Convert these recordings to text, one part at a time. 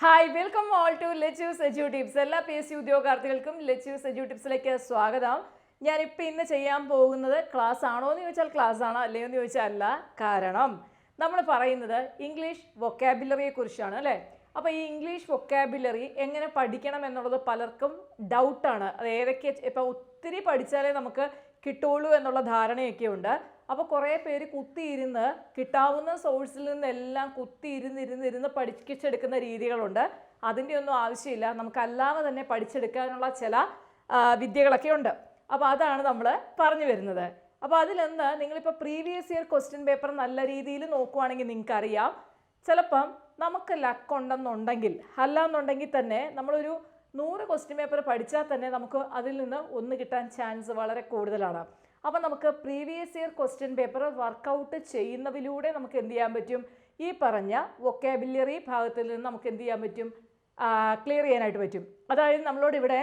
Hi welcome all to Lechu Seju tips എല്ലാ P S C ഉദ്യോഗാർത്ഥികൾക്കും ലെച്ചു സെജു ടിപ്സിലേക്ക് സ്വാഗതം. ഞാനിപ്പോൾ ഇന്ന് ചെയ്യാൻ പോകുന്നത് ക്ലാസ് ആണോ എന്ന് ചോദിച്ചാൽ ക്ലാസ് ആണോ അല്ലയോ എന്ന് ചോദിച്ചാൽ അല്ല കാരണം നമ്മൾ പറയുന്നത് ഇംഗ്ലീഷ് വൊക്കാബുലറിയെ കുറിച്ചാണ് അല്ലേ? അപ്പോൾ ഈ ഇംഗ്ലീഷ് വൊക്കാബുലറി എങ്ങനെ പഠിക്കണം എന്നുള്ളത് പലർക്കും ഡൗട്ടാണ് അത് ഏതൊക്കെ ഇപ്പോൾ ഒത്തിരി പഠിച്ചാലേ നമുക്ക് കിട്ടുള്ളൂ എന്നുള്ള ധാരണയൊക്കെ ഉണ്ട് അപ്പോൾ കുറേ പേര് കുത്തിയിരുന്ന് കിട്ടാവുന്ന സോഴ്സിൽ നിന്നെല്ലാം കുത്തിയിരുന്ന് ഇരുന്ന് ഇരുന്ന് പഠിപ്പിച്ചെടുക്കുന്ന രീതികളുണ്ട്. അതിന്റെ ഒന്നും ആവശ്യമില്ല. നമുക്കല്ലാതെ തന്നെ പഠിച്ചെടുക്കാനുള്ള ചില വിദ്യകളൊക്കെ ഉണ്ട്. അപ്പോൾ അതാണ് നമ്മൾ പറഞ്ഞു വരുന്നത്. അപ്പോൾ അതിലെന്ന് നിങ്ങളിപ്പോൾ പ്രീവിയസ് ഇയർ ക്വസ്റ്റ്യൻ പേപ്പർ നല്ല രീതിയിൽ നോക്കുവാണെങ്കിൽ നിങ്ങൾക്കറിയാം. ചിലപ്പം നമുക്ക് ലക്ക് ഉണ്ടെന്നുണ്ടെങ്കിൽ അല്ല എന്നുണ്ടെങ്കിൽ തന്നെ നമ്മളൊരു നൂറ് ക്വസ്റ്റ്യൻ പേപ്പർ പഠിച്ചാൽ തന്നെ നമുക്ക് അതിൽ നിന്ന് ഒന്ന് കിട്ടാൻ ചാൻസ് വളരെ കൂടുതലാണ്. അപ്പം നമുക്ക് previous year question paper work out ചെയ്യുന്നതിലൂടെ നമുക്ക് എന്ത് ചെയ്യാൻ പറ്റും? ഈ പറഞ്ഞ വൊക്കാബുലറി ഭാഗത്തിൽ നിന്ന് നമുക്ക് എന്ത് ചെയ്യാൻ പറ്റും? ക്ലിയർ ചെയ്യാനായിട്ട് പറ്റും. അതായത് നമ്മളോട് ഇവിടെ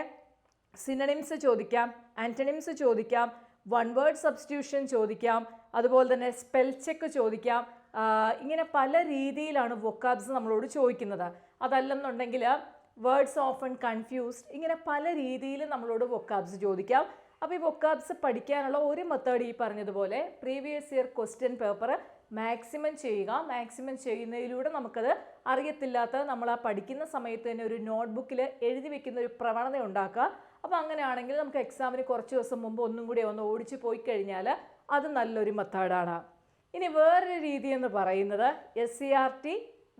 സിനണിംസ് ചോദിക്കാം ആന്റണിംസ് ചോദിക്കാം വൺ വേർഡ് സബ്സ്റ്റിറ്റ്യൂഷൻ ചോദിക്കാം അതുപോലെ തന്നെ സ്പെൽ ചെക്ക് ചോദിക്കാം. ഇങ്ങനെ പല രീതിയിലാണ് വൊക്കാബ്സ് നമ്മളോട് ചോദിക്കുന്നത്. അതല്ലെന്നുണ്ടെങ്കിൽ വേർഡ്സ് ഓഫൺ കൺഫ്യൂസ്ഡ് ഇങ്ങനെ പല രീതിയിൽ നമ്മളോട് വൊക്കാബ്സ് ചോദിക്കാം. അപ്പോൾ ഈ വൊക്കാബ്സ് പഠിക്കാനുള്ള ഒരു മെത്തേഡ് ഈ പറഞ്ഞതുപോലെ previous year question paper maximum ചെയ്യുക. മാക്സിമം ചെയ്യുന്നതിലൂടെ നമുക്കത് അറിയത്തില്ലാത്ത നമ്മൾ ആ പഠിക്കുന്ന സമയത്ത് തന്നെ ഒരു നോട്ട്ബുക്കിൽ എഴുതി വെക്കുന്ന ഒരു പ്രവണത ഉണ്ടാക്കുക. അപ്പോൾ അങ്ങനെയാണെങ്കിൽ നമുക്ക് എക്സാമിന് കുറച്ച് ദിവസം മുമ്പ് ഒന്നും കൂടി ഒന്ന് ഓടിച്ച് പോയി കഴിഞ്ഞാൽ അത് നല്ലൊരു മെത്തേഡാണ് ഇനി വേറൊരു രീതി എന്ന് പറയുന്നത് S C R T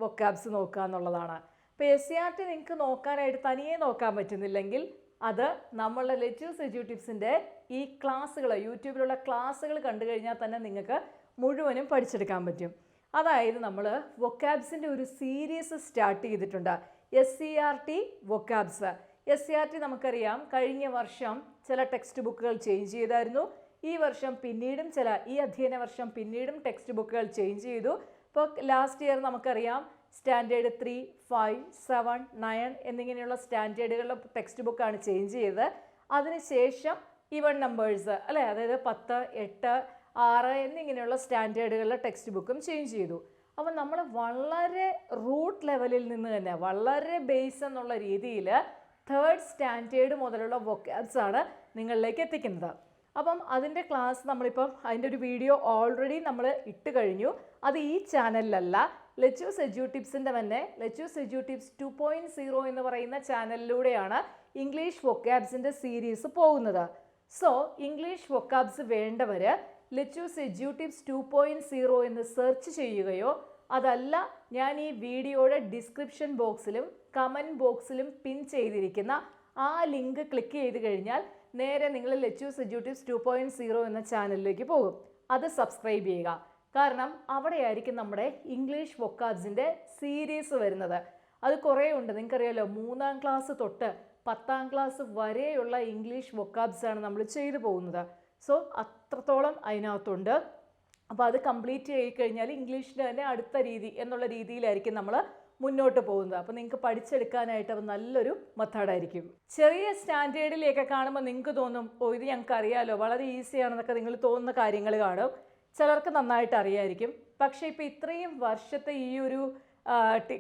vocabs നോക്കുക എന്നുള്ളതാണ്. അപ്പോൾ എസ് സി ആർ ടി നിങ്ങൾക്ക് നോക്കാനായിട്ട് തനിയെ നോക്കാൻ പറ്റുന്നില്ലെങ്കിൽ അത് നമ്മളുടെ ലെറ്റ്യൂസ് എജ്യൂട്ടിവ്സിന്റെ ഈ ക്ലാസ്സുകൾ യൂട്യൂബിലുള്ള ക്ലാസ്സുകൾ കണ്ടു കഴിഞ്ഞാൽ തന്നെ നിങ്ങൾക്ക് മുഴുവനും പഠിച്ചെടുക്കാൻ പറ്റും. അതായത് നമ്മൾ വൊക്കാബ്സിന്റെ ഒരു സീരീസ് സ്റ്റാർട്ട് ചെയ്തിട്ടുണ്ട്. S C R T vocabs. S C R T നമുക്കറിയാം കഴിഞ്ഞ വർഷം ചില ടെക്സ്റ്റ് ബുക്കുകൾ ചേഞ്ച് ചെയ്തായിരുന്നു. ഈ വർഷം പിന്നീടും ചില ഈ അധ്യയന വർഷം പിന്നീടും ടെക്സ്റ്റ് ബുക്കുകൾ ചേഞ്ച് ചെയ്തു. ഇപ്പോൾ ലാസ്റ്റ് ഇയർ നമുക്കറിയാം standard three five seven nine എന്നിങ്ങനെയുള്ള സ്റ്റാൻഡേർഡുകളുടെ ടെക്സ്റ്റ് ബുക്കാണ് ചേഞ്ച് ചെയ്തത്. അതിനുശേഷം ഇവൺ നമ്പേഴ്സ് അല്ലേ? അതായത് പത്ത് എട്ട് ആറ് എന്നിങ്ങനെയുള്ള സ്റ്റാൻഡേർഡുകളുടെ ടെക്സ്റ്റ് ബുക്കും ചേഞ്ച് ചെയ്തു. അപ്പോൾ നമ്മൾ വളരെ റൂട്ട് ലെവലിൽ നിന്ന് തന്നെ വളരെ ബേസ് എന്നുള്ള രീതിയിൽ തേർഡ് സ്റ്റാൻഡേർഡ് മുതലുള്ള വൊക്കാബ്സ് ആണ് നിങ്ങളിലേക്ക് എത്തിക്കുന്നത്. അപ്പം അതിന്റെ ക്ലാസ് നമ്മളിപ്പം അതിന്റെ ഒരു വീഡിയോ ഓൾറെഡി നമ്മൾ ഇട്ട് കഴിഞ്ഞു. അത് ഈ ചാനലിലല്ല. ലച്ചു സെജു ടിപ്സിന്റെ തന്നെ. Lachu Seju tips two point zero എന്ന് പറയുന്ന ചാനലിലൂടെയാണ് ഇംഗ്ലീഷ് വൊക്കാബ്സിന്റെ സീരീസ് പോകുന്നത്. സോ ഇംഗ്ലീഷ് വൊക്കാബ്സ് വേണ്ടവർ Lachu Seju tips two point zero എന്ന് സെർച്ച് ചെയ്യുകയോ അതല്ല ഞാൻ ഈ വീഡിയോയുടെ ഡിസ്ക്രിപ്ഷൻ ബോക്സിലും കമന്റ് ബോക്സിലും പിൻ ചെയ്തിരിക്കുന്ന ആ ലിങ്ക് ക്ലിക്ക് ചെയ്ത് കഴിഞ്ഞാൽ നേരെ നിങ്ങൾ ലെച്ചൂസ് എജ്യൂട്ടീവ്സ് ടു പോയിന്റ് സീറോ എന്ന ചാനലിലേക്ക് പോകും. അത് സബ്സ്ക്രൈബ് ചെയ്യുക. കാരണം അവിടെയായിരിക്കും നമ്മുടെ ഇംഗ്ലീഷ് വൊക്കാബ്സിന്റെ സീരീസ് വരുന്നത്. അത് കുറേ ഉണ്ട്. നിങ്ങൾക്കറിയാലോ മൂന്നാം ക്ലാസ് തൊട്ട് പത്താം ക്ലാസ് വരെയുള്ള ഇംഗ്ലീഷ് വൊക്കാബ്സാണ് നമ്മൾ ചെയ്തു പോകുന്നത്. സോ അത്രത്തോളം അതിനകത്തുണ്ട്. അപ്പോൾ അത് കംപ്ലീറ്റ് ചെയ്ത് കഴിഞ്ഞാൽ ഇംഗ്ലീഷിന്റെ തന്നെ അടുത്ത രീതി എന്നുള്ള രീതിയിലായിരിക്കും നമ്മൾ മുന്നോട്ട് പോകുന്നത്. അപ്പോൾ നിങ്ങൾക്ക് പഠിച്ചെടുക്കാനായിട്ട് അത് നല്ലൊരു മെത്തേഡായിരിക്കും. ചെറിയ സ്റ്റാൻഡേർഡിലേക്ക് കാണുമ്പോൾ നിങ്ങൾക്ക് തോന്നും ഓ ഇത് ഞങ്ങൾക്ക് അറിയാമല്ലോ വളരെ ഈസിയാണെന്നൊക്കെ നിങ്ങൾ തോന്നുന്ന കാര്യങ്ങൾ കാണും. ചിലർക്ക് നന്നായിട്ട് അറിയായിരിക്കും. പക്ഷേ ഇപ്പോൾ ഇത്രയും വർഷത്തെ ഈ ഒരു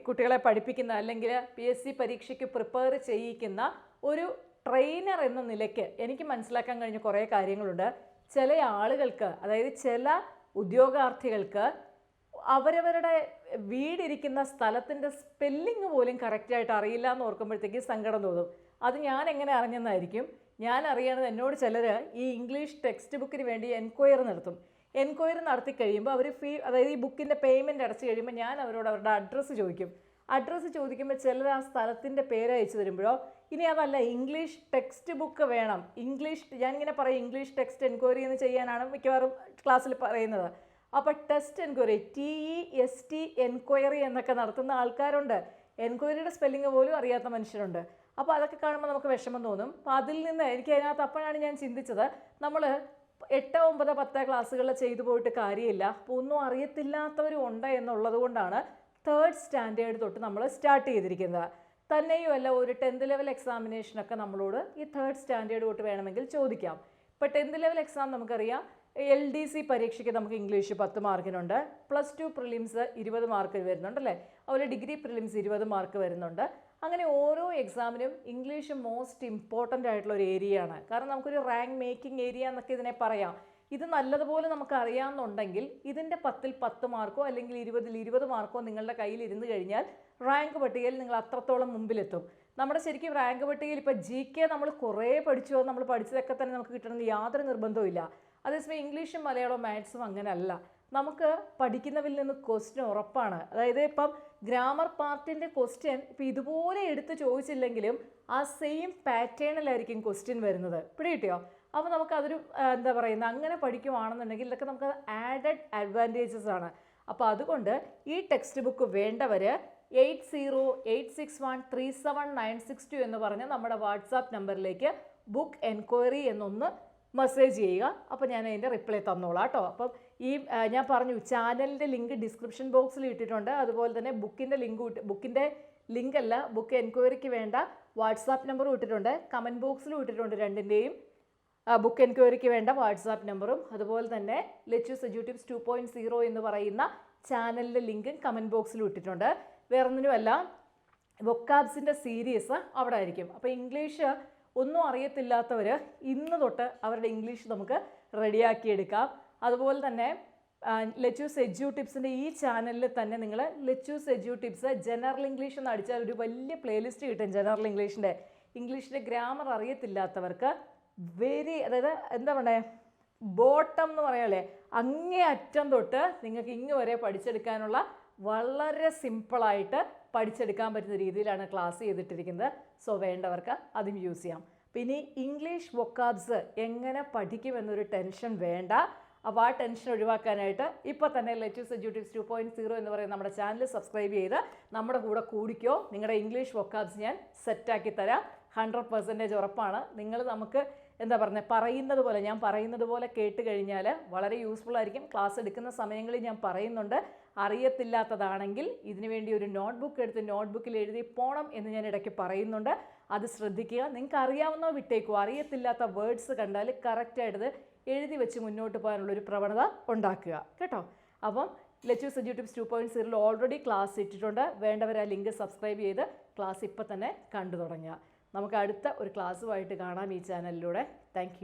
കുട്ടികളെ പഠിപ്പിക്കുന്ന അല്ലെങ്കിൽ പി എസ് സി പരീക്ഷയ്ക്ക് പ്രിപ്പയർ ചെയ്യിക്കുന്ന ഒരു ട്രെയിനർ എന്ന നിലയ്ക്ക് എനിക്ക് മനസ്സിലാക്കാൻ കഴിഞ്ഞ കുറേ കാര്യങ്ങളുണ്ട്. ചില ആളുകൾക്ക് അതായത് ചില ഉദ്യോഗാർത്ഥികൾക്ക് അവരവരുടെ വീടിരിക്കുന്ന സ്ഥലത്തിന്റെ സ്പെല്ലിങ് പോലും കറക്റ്റായിട്ട് അറിയില്ല എന്ന് ഓർക്കുമ്പോഴത്തേക്ക് സങ്കടം തോന്നും. അത് ഞാൻ എങ്ങനെ അറിഞ്ഞെന്നായിരിക്കും? ഞാൻ അറിയണത് എന്നോട് ചിലർ ഈ ഇംഗ്ലീഷ് ടെക്സ്റ്റ് ബുക്കിന് വേണ്ടി എൻക്വയറി നടത്തും. എൻക്വയറി നടത്തി കഴിയുമ്പോൾ അവർ ഫീ അതായത് ഈ ബുക്കിന്റെ പേയ്മെന്റ് അടച്ചു കഴിയുമ്പോൾ ഞാൻ അവരോട് അവരുടെ അഡ്രസ്സ് ചോദിക്കും. അഡ്രസ്സ് ചോദിക്കുമ്പോൾ ചിലർ ആ സ്ഥലത്തിന്റെ പേര് അയച്ചു തരുമ്പോഴോ ഇനി അതല്ല ഇംഗ്ലീഷ് ടെക്സ്റ്റ് ബുക്ക് വേണം. ഇംഗ്ലീഷ് ഞാനിങ്ങനെ പറയും ഇംഗ്ലീഷ് ടെക്സ്റ്റ് എൻക്വയറി എന്ന് ചെയ്യാനാണ് മിക്കവാറും ക്ലാസ്സിൽ പറയുന്നത്. അപ്പോൾ test enquiry T E S T enquiry എന്നൊക്കെ നടത്തുന്ന ആൾക്കാരുണ്ട്. എൻക്വയറിയുടെ സ്പെല്ലിങ് പോലും അറിയാത്ത മനുഷ്യരുണ്ട്. അപ്പോൾ അതൊക്കെ കാണുമ്പോൾ നമുക്ക് വിഷമം തോന്നും. അപ്പോൾ അതിൽ നിന്ന് എനിക്ക് അതിനകത്ത് അപ്പോഴാണ് ഞാൻ ചിന്തിച്ചത് നമ്മൾ എട്ട് ഒമ്പത് പത്ത് ക്ലാസ്സുകളിൽ ചെയ്തു പോയിട്ട് കാര്യമില്ല. അപ്പോൾ ഒന്നും അറിയത്തില്ലാത്തവരും ഉണ്ട് എന്നുള്ളത് കൊണ്ടാണ് തേർഡ് സ്റ്റാൻഡേർഡ് തൊട്ട് നമ്മൾ സ്റ്റാർട്ട് ചെയ്തിരിക്കുന്നത്. തന്നെയുമല്ല ഒരു ടെൻത്ത് ലെവൽ എക്സാമിനേഷനൊക്കെ നമ്മളോട് ഈ തേർഡ് സ്റ്റാൻഡേർഡ് തൊട്ട് വേണമെങ്കിൽ ചോദിക്കാം. ഇപ്പോൾ ടെൻത്ത് ലെവൽ എക്സാം നമുക്കറിയാം. എൽ ഡി സി പരീക്ഷയ്ക്ക് നമുക്ക് ഇംഗ്ലീഷ് പത്ത് മാർക്കിനുണ്ട്. പ്ലസ് ടു പ്രിലിംസ് ഇരുപത് മാർക്ക് വരുന്നുണ്ട് അല്ലേ? അതുപോലെ ഡിഗ്രി പ്രിലിംസ് ഇരുപത് മാർക്ക് വരുന്നുണ്ട്. അങ്ങനെ ഓരോ എക്സാമിനും ഇംഗ്ലീഷ് മോസ്റ്റ് ഇമ്പോർട്ടന്റ് ആയിട്ടുള്ള ഒരു ഏരിയ ആണ് കാരണം നമുക്കൊരു റാങ്ക് മേക്കിംഗ് ഏരിയ എന്നൊക്കെ ഇതിനെ പറയാം. ഇത് നല്ലതുപോലെ നമുക്ക് അറിയാമെന്നുണ്ടെങ്കിൽ ഇതിന്റെ പത്തിൽ പത്ത് മാർക്കോ അല്ലെങ്കിൽ ഇരുപതിൽ ഇരുപത് മാർക്കോ നിങ്ങളുടെ കയ്യിൽ ഇരുന്ന് കഴിഞ്ഞാൽ റാങ്ക് പട്ടികയിൽ നിങ്ങൾ അത്രത്തോളം മുമ്പിലെത്തും. നമ്മുടെ ശരിക്കും റാങ്ക് പട്ടികയിൽ ഇപ്പോൾ ജി കെ നമ്മൾ കുറേ പഠിച്ചോ. നമ്മൾ പഠിച്ചതൊക്കെ തന്നെ നമുക്ക് കിട്ടണമെന്ന് യാതൊരു നിർബന്ധവും ഇല്ല അതേസമയം ഇംഗ്ലീഷും മലയാളവും മാത്സും അങ്ങനെയല്ല നമുക്ക് പഠിക്കുന്നതിൽ നിന്ന് ക്വസ്റ്റ്യൻ ഉറപ്പാണ്. അതായത് ഇപ്പം ഗ്രാമർ പാർട്ടിന്റെ ക്വസ്റ്റ്യൻ ഇപ്പം ഇതുപോലെ എടുത്ത് ചോദിച്ചില്ലെങ്കിലും ആ സെയിം പാറ്റേണിലായിരിക്കും ക്വസ്റ്റ്യൻ വരുന്നത്. പിടികിട്ടിയോ അപ്പോൾ നമുക്ക് അതൊരു എന്താ പറയുന്നത് അങ്ങനെ പഠിക്കുവാണെന്നുണ്ടെങ്കിൽ ഇതൊക്കെ നമുക്ക് ആഡഡ് അഡ്വാന്റേജസ് ആണ്. അപ്പോൾ അതുകൊണ്ട് ഈ ടെക്സ്റ്റ് ബുക്ക് വേണ്ടവർ eight zero eight six one three seven nine six two എന്ന് പറഞ്ഞ് നമ്മുടെ വാട്സാപ്പ് നമ്പറിലേക്ക് ബുക്ക് എൻക്വയറി എന്നൊന്ന് മെസ്സേജ് ചെയ്യുക. അപ്പോൾ ഞാൻ അതിന്റെ റിപ്ലൈ തന്നോളാം കേട്ടോ. അപ്പം ഈ ഞാൻ പറഞ്ഞു ചാനലിന്റെ ലിങ്ക് ഡിസ്ക്രിപ്ഷൻ ബോക്സിൽ ഇട്ടിട്ടുണ്ട്. അതുപോലെ തന്നെ ബുക്കിന്റെ ലിങ്ക് ബുക്കിന്റെ ലിങ്ക് അല്ല ബുക്ക് എൻക്വയറിക്ക് വേണ്ട വാട്സാപ്പ് നമ്പർ ഇട്ടിട്ടുണ്ട്. കമന്റ് ബോക്സിൽ ഇട്ടിട്ടുണ്ട് രണ്ടിന്റെയും ബുക്ക് എൻക്വയറിക്ക് വേണ്ട വാട്സാപ്പ് നമ്പറും അതുപോലെ തന്നെ ലെച്ചൂസ് എജ്യൂട്ടിവ്സ് ടു പോയിന്റ് സീറോ എന്ന് പറയുന്ന ചാനലിന്റെ ലിങ്കും കമന്റ് ബോക്സിൽ ഇട്ടിട്ടുണ്ട്. വേറൊന്നിനുമല്ല വൊക്കാബ്സിന്റെ സീരീസ് അവിടെ ആയിരിക്കും. അപ്പോൾ ഇംഗ്ലീഷ് ഒന്നും അറിയത്തില്ലാത്തവർ ഇന്ന് തൊട്ട് അവരുടെ ഇംഗ്ലീഷ് നമുക്ക് റെഡിയാക്കിയെടുക്കാം അതുപോലെ തന്നെ ലെച്ചൂസ് എജ്യൂ ടിപ്സിന്റെ ഈ ചാനലിൽ തന്നെ നിങ്ങൾ Lechu's edu tips general English എന്ന് അടിച്ചാൽ ഒരു വലിയ പ്ലേലിസ്റ്റ് കിട്ടും ജനറൽ ഇംഗ്ലീഷിന്റെ ഇംഗ്ലീഷിന്റെ ഗ്രാമർ അറിയത്തില്ലാത്തവർക്ക് വെരി അതായത് എന്താ പറയുക ബോട്ടം എന്ന് പറയാല്ലേ അങ്ങേ അറ്റം തൊട്ട് നിങ്ങൾക്ക് ഇങ്ങ് വരെ പഠിച്ചെടുക്കാനുള്ള വളരെ സിമ്പിളായിട്ട് പഠിച്ചെടുക്കാൻ പറ്റുന്ന രീതിയിലാണ് ക്ലാസ് ചെയ്തിട്ടിരിക്കുന്നത്. സോ വേണ്ടവർക്ക് അതും യൂസ് ചെയ്യാം. പിന്നെ ഇംഗ്ലീഷ് വൊക്കാബ്സ് എങ്ങനെ പഠിക്കുമെന്നൊരു ടെൻഷൻ വേണ്ട. അപ്പോൾ ആ ടെൻഷൻ ഒഴിവാക്കാനായിട്ട് ഇപ്പോൾ തന്നെ ലെറ്റസ് എജ്യൂട്ടിവ്സ് ടു പോയിന്റ് സീറോ എന്ന് പറയുന്ന നമ്മുടെ ചാനൽ സബ്സ്ക്രൈബ് ചെയ്ത് നമ്മുടെ കൂടെ കൂടിക്കോ. നിങ്ങളുടെ ഇംഗ്ലീഷ് വൊക്കാബ്സ് ഞാൻ സെറ്റാക്കി തരാം. ഹൺഡ്രഡ് പെർസെന്റേജ് ഉറപ്പാണ്. നിങ്ങൾ നമുക്ക് എന്താ പറയുന്നത് പറയുന്നത് പോലെ ഞാൻ പറയുന്നത് പോലെ കേട്ട് കഴിഞ്ഞാൽ വളരെ യൂസ്ഫുൾ ആയിരിക്കും. ക്ലാസ് എടുക്കുന്ന സമയങ്ങളിൽ ഞാൻ പറയുന്നുണ്ട്. അറിയത്തില്ലാത്തതാണെങ്കിൽ ഇതിനുവേണ്ടി ഒരു നോട്ട്ബുക്ക് എടുത്ത് നോട്ട്ബുക്കിൽ എഴുതി പോണം എന്ന് ഞാൻ ഇടയ്ക്ക് പറയുന്നുണ്ട്. അത് ശ്രദ്ധിക്കുക. നിങ്ങൾക്ക് അറിയാവുന്നോ വിട്ടേക്കോ. അറിയത്തില്ലാത്ത വേർഡ്സ് കണ്ടാൽ കറക്റ്റായിട്ട് എഴുതി വെച്ച് മുന്നോട്ട് പോകാനുള്ളൊരു പ്രവണത ഉണ്ടാക്കുക. കേട്ടോ? അപ്പം ലെച്ചൂസ് എജ്യൂട്ടിവ്സ് ടു പോയിന്റ് സീറോയിൽ ഓൾറെഡി ക്ലാസ് ഇട്ടിട്ടുണ്ട്. വേണ്ടവർ ആ ലിങ്ക് സബ്സ്ക്രൈബ് ചെയ്ത് ക്ലാസ് ഇപ്പം തന്നെ കണ്ടു തുടങ്ങുക. നമുക്ക് അടുത്ത ഒരു ക്ലാസ്സുമായിട്ട് കാണാം ഈ ചാനലിലൂടെ താങ്ക്